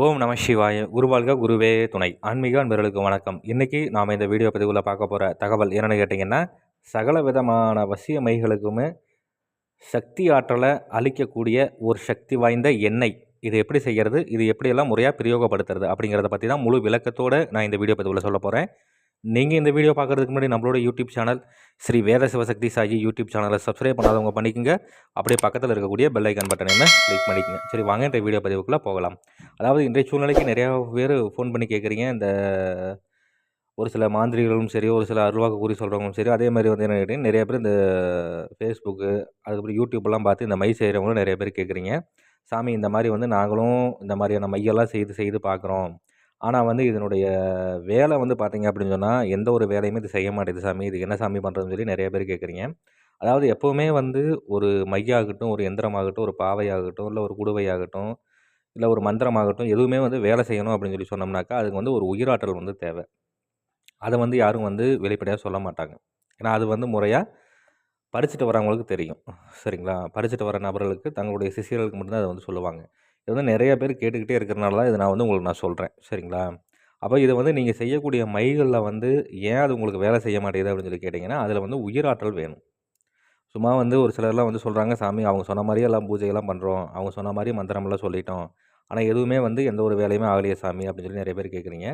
ஓம் நம சிவாய குருவாழ்க குருவே துணை. ஆன்மீக அன்பர்களுக்கு வணக்கம். இன்றைக்கி நாம் இந்த வீடியோ பதிவில் பார்க்க போகிற தகவல் என்னென்னு கேட்டிங்கன்னா சகல விதமான வசிய மைகளுக்குமே சக்தி ஆற்றலை அளிக்கக்கூடிய ஒரு சக்தி வாய்ந்த எண்ணெய். இது எப்படி செய்கிறது இது எப்படியெல்லாம் முறையாக பிரயோகப்படுத்துறது? அப்படிங்கிறத பற்றி தான் முழு விளக்கத்தோடு நான் இந்த வீடியோ பதிவில் சொல்ல போகிறேன் நீங்கள் இந்த வீடியோ பார்க்குறதுக்கு முன்னாடி நம்மளோட YouTube channel Sri Veda Sivasakthi Sai YouTube சேனலை சப்ஸ்கிரைப் பண்ணாதவங்க பண்ணிக்கோங்க. அப்படியே பக்கத்தில் இருக்கக்கூடிய பெல் ஐக்கன் பட்டனையுமே கிளிக் பண்ணிக்கோங்க. சரி வாங்க இந்த வீடியோ பதிவுக்குள்ளே போகலாம். அதாவது இன்றைய சூழ்நிலைக்கு நிறையா பேர் ஃபோன் பண்ணி கேட்குறீங்க இந்த ஒரு சில மாந்திரிகளும் சரி ஒரு சில அருள்வாக்கு கூறி சொல்கிறவங்களும் சரி அதே மாதிரி வந்து என்ன கேட்டிங்கன்னா நிறைய பேர் இந்த ஃபேஸ்புக்கு அதுக்கப்புறம் யூடியூப்லாம் பார்த்து இந்த மை செய்கிறவங்களும் நிறைய பேர் கேட்குறீங்க சாமி இந்த மாதிரி வந்து நாங்களும் இந்த மாதிரியான மையெல்லாம் செய்து செய்து பார்க்குறோம். ஆனால் வந்து இதனுடைய வேலை வந்து பார்த்தீங்க அப்படின்னு சொன்னால் எந்த ஒரு வேலையுமே இது செய்ய மாட்டேது சாமி. இது என்ன சாமி பண்ணுறதுன்னு சொல்லி நிறைய பேர் கேட்குறீங்க அதாவது எப்போவுமே வந்து ஒரு மையாகட்டும் ஒரு எந்திரமாகட்டும் ஒரு பாவையாகட்டும் இல்லை ஒரு குடுவையாகட்டும் இல்லை ஒரு மந்திரமாகட்டும் எதுவுமே வந்து வேலை செய்யணும் அப்படின்னு சொல்லி சொன்னோம்னாக்கா அதுக்கு வந்து ஒரு உயிராற்றல் வந்து தேவை. அதை வந்து யாரும் வந்து வெளிப்படையாக சொல்ல மாட்டாங்க. ஏன்னா அது வந்து முறையாக படிச்சுட்டு வரவங்களுக்கு தெரியும். சரிங்களா? படிச்சுட்டு வர நபர்களுக்கு தங்களுடைய சிஷியர்களுக்கு மட்டும்தான் அதை வந்து சொல்லுவாங்க. இது வந்து நிறைய பேர் கேட்டுக்கிட்டே இருக்கிறனால தான் இதை நான் வந்து உங்களுக்கு நான் சொல்கிறேன் சரிங்களா? அப்போ இதை வந்து நீங்கள் செய்யக்கூடிய மைகளில் வந்து ஏன் அது உங்களுக்கு வேலை செய்ய மாட்டேங்குது அப்படின்னு சொல்லி கேட்டிங்கன்னா அதில் வந்து உயிராற்றல் வேணும். சும்மா வந்து ஒரு சிலர்லாம் வந்து சொல்கிறாங்க சாமி அவங்க சொன்ன மாதிரியே எல்லாம் பூஜையெல்லாம் பண்ணுறோம் அவங்க சொன்ன மாதிரி மந்திரமெல்லாம் சொல்லிட்டோம். ஆனால் எதுவுமே வந்து எந்த ஒரு வேலையுமே ஆகலையே சாமி அப்படின்னு சொல்லி நிறைய பேர் கேட்குறீங்க.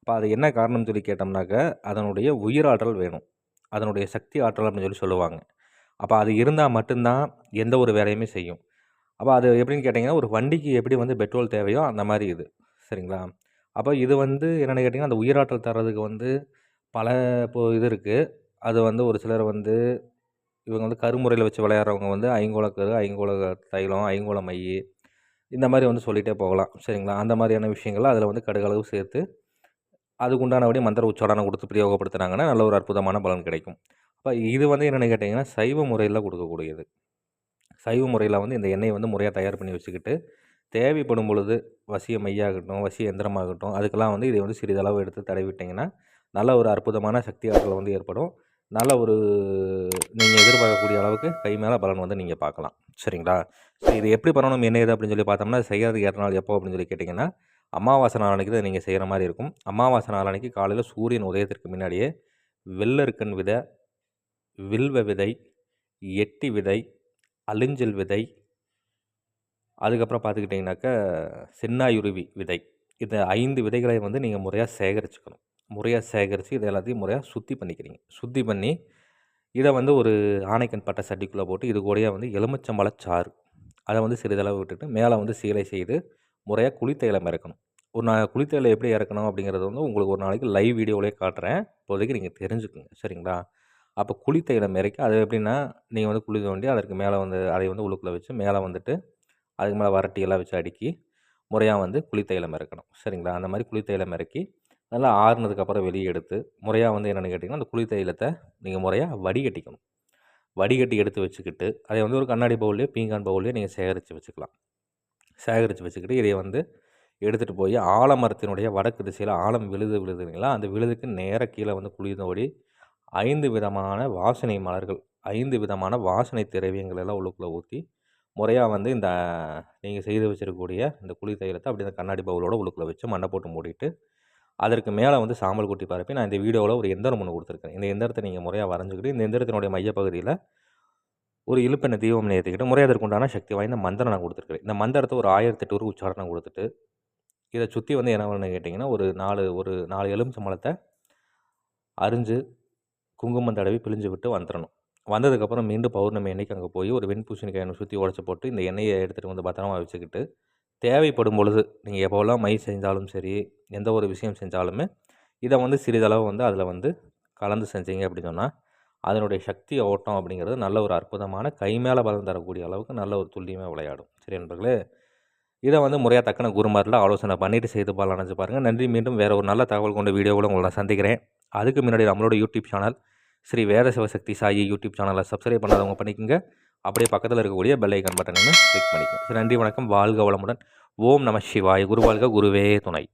அப்போ அது என்ன காரணம்னு சொல்லி கேட்டோம்னாக்க அதனுடைய உயிராற்றல் வேணும். அதனுடைய சக்தி ஆற்றல் அப்படின்னு சொல்லி சொல்லுவாங்க. அப்போ அது இருந்தால் மட்டும்தான் எந்த ஒரு வேலையுமே செய்யும். அப்போ அது எப்படின்னு கேட்டிங்கன்னா ஒரு வண்டிக்கு எப்படி வந்து பெட்ரோல் தேவையோ அந்த மாதிரி இது. சரிங்களா? அப்போ இது வந்து என்னென்னு கேட்டிங்கன்னா அந்த உயிராற்றல் தர்றதுக்கு வந்து பல இப்போ இது இருக்குது அது வந்து ஒரு சிலர் வந்து இவங்க வந்து கருமுறையில் வச்சு விளையாடுறவங்க வந்து ஐங்கோளக்கரு ஐங்கோள தைலம் ஐங்கோள மை இந்த மாதிரி வந்து சொல்லிகிட்டே போகலாம். சரிங்களா? அந்த மாதிரியான விஷயங்கள்லாம் அதில் வந்து கடுகளவு சேர்த்து அதுக்கு உண்டானபடி மந்திர உச்சாரணம் கொடுத்து பிரயோகப்படுத்துனாங்கன்னா நல்ல ஒரு அற்புதமான பலன் கிடைக்கும். அப்போ இது வந்து என்னென்னு கேட்டிங்கன்னா சைவ முறையில் கொடுக்கக்கூடியது. சைவ முறையில் வந்து இந்த எண்ணெயை வந்து முறையாக தயார் பண்ணி வச்சுக்கிட்டு தேவைப்படும் பொழுது வசிய மையாகட்டும் வசிய எந்திரமாகட்டும் அதுக்கெல்லாம் வந்து இதை வந்து சிறிதளவு எடுத்து தடவிட்டிங்கன்னா நல்ல ஒரு அற்புதமான சக்தி ஆற்றல் வந்து ஏற்படும். நல்ல ஒரு நீங்கள் எதிர்பார்க்கக்கூடிய அளவுக்கு கை மேலே பலன் வந்து நீங்கள் பார்க்கலாம். சரிங்களா? சரி இது எப்படி பண்ணணும் என்ன அப்படின்னு சொல்லி பார்த்தோம்னா செய்கிறதுக்கு ஏற்ற நாள் எப்போ அப்படின்னு சொல்லி கேட்டிங்கன்னா அமாவாசை நாளன்னைக்கு தான் நீங்கள் செய்கிற மாதிரி இருக்கும். அமாவாசை நாளன்னைக்கு காலையில் சூரியன் உதயத்திற்கு முன்னாடியே வெள்ளருக்கன் விதை வில்வ விதை எட்டி விதை அழிஞ்சல் விதை அதுக்கப்புறம் பார்த்துக்கிட்டிங்கனாக்கா சின்னாயுருவி விதை. இந்த ஐந்து விதைகளை வந்து நீங்கள் முறையாக சேகரிச்சுக்கணும். முறையாக சேகரித்து இதை எல்லாத்தையும் முறையாக சுத்தி பண்ணிக்கிறீங்க. சுத்தி பண்ணி இதை வந்து ஒரு ஆணைக்கண் பட்டை சட்டிக்குள்ளே போட்டு இது கூடயே வந்து எலுமிச்சம்பழச்சாறு அதை வந்து சிறிதளவு விட்டுட்டு மேலே வந்து சீலை செய்து முறையாக குளித்தையில இறக்கணும் ஒரு நான் குளித்தையில எப்படி இறக்கணும் அப்படிங்கிறது வந்து உங்களுக்கு ஒரு நாளைக்கு லைவ் வீடியோவிலே காட்டுறேன். இப்போதைக்கு நீங்கள் தெரிஞ்சுக்கோங்க. சரிங்களா? அப்போ குளித்த இடம் இறக்கி அது எப்படின்னா நீங்கள் வந்து குழி தோண்டி அதற்கு மேலே வந்து அதை வந்து உள்ளுக்குள்ளே வச்சு மேலே வந்துட்டு அதுக்கு மேலே வரட்டியெல்லாம் வச்சு அடுக்கி முறையாக வந்து குளித்த இலம் இறக்கணும். சரிங்களா? அந்த மாதிரி குளித்த இலம் இறக்கி நல்லா ஆறுனதுக்கப்புறம் வெளியே எடுத்து முறையாக வந்து என்னென்னு கேட்டிங்கன்னா அந்த குளித்தைலத்தை நீங்கள் முறையாக வடிகட்டிக்கணும். வடிகட்டி எடுத்து வச்சுக்கிட்டு அதை வந்து ஒரு கண்ணாடி பவுல்லையோ பீங்கான் பவுல்லையோ நீங்கள் சேகரித்து வச்சுக்கலாம். சேகரித்து வச்சுக்கிட்டு இதை வந்து எடுத்துகிட்டு போய் ஆலமரத்தினுடைய வடக்கு திசையில் ஆழம் விழுது விழுதுங்களா அந்த விழுதுக்கு நேராக கீழே வந்து குளிர்ந்தோடி ஐந்து விதமான வாசனை மலர்கள் ஐந்து விதமான வாசனை திரவியங்கள் எல்லாம் உள்ளுக்குள்ளே ஊற்றி முறையாக வந்து இந்த நீங்கள் செய்து வச்சுருக்கக்கூடிய இந்த குழி தைலத்தை அப்படி இந்த கண்ணாடி பவுலோட உள்ளுக்குள்ளே வச்சு மண்ணை போட்டு மூடிட்டு அதற்கு மேலே வந்து சாம்பல் குட்டி பரப்பி நான் இந்த வீடியோவில் ஒரு எந்திரம் ஒன்று கொடுத்துருக்கேன். இந்த எந்திரத்தை நீங்கள் முறையாக வரைஞ்சிக்கிட்டு இந்த எந்திரத்தினுடைய மையப்பகுதியில் ஒரு இழுப்பெண்ணை தீபம் ஏற்றிக்கிட்டு முறையாக அதற்கு உண்டான சக்தி வாய்ந்த மந்திரம் நான் கொடுத்துருக்கேன் இந்த மந்திரத்தை ஒரு ஆயிரத்தி எட்டு உச்சாரணம் கொடுத்துட்டு இதை சுற்றி வந்து என்ன பண்ணு கேட்டிங்கன்னா ஒரு நாலு ஒரு நாலு எலுமிச்சம்பழத்தை அரிஞ்சு குங்குமம் தடவி பிழிஞ்சு விட்டு வந்துடணும் வந்ததுக்கப்புறம் மீண்டும் பௌர்ணமி அன்னைக்கு அங்கே போய் ஒரு வெண்பூசணிக்காயை சுற்றி உடச்சி போட்டு இந்த எண்ணெயை எடுத்துகிட்டு வந்து பத்திரமா வச்சுக்கிட்டு தேவைப்படும் பொழுது நீங்கள் எப்போல்லாம் மை செஞ்சாலும் சரி எந்த ஒரு விஷயம் செஞ்சாலுமே இதை வந்து சிறிதளவு வந்து அதில் வந்து கலந்து செஞ்சீங்க அப்படின்னு சொன்னால் அதனுடைய சக்தி ஓட்டம் அப்படிங்கிறது நல்ல ஒரு அற்புதமான கை மேலே பலம் தரக்கூடிய அளவுக்கு நல்ல ஒரு துல்லியமாக விளையாடும். சரி நண்பர்களே இதை வந்து முறையாக தக்கன குருமாரில் ஆலோசனை பண்ணிவிட்டு செய்து பால் நினச்சி பாருங்கள் நன்றி. மீண்டும் வேறு ஒரு நல்ல தகவல் கொண்ட வீடியோவில் உங்களை நான் சந்திக்கிறேன். அதுக்கு முன்னாடி நம்மளோட YouTube channel Sri Veda Sivasakthi Sai YouTube சேனலை சப்ஸ்கிரைப் பண்ணாதவங்க பண்ணிக்கோங்க. அப்படியே பக்கத்தில் இருக்கக்கூடிய பெல் ஐக்கன் பட்டனை கிளிக் பண்ணிக்கோங்க. சரி நன்றி வணக்கம். வாழ்க வளமுடன். ஓம் நம சிவாய். குருவாழ்க குருவே துணை.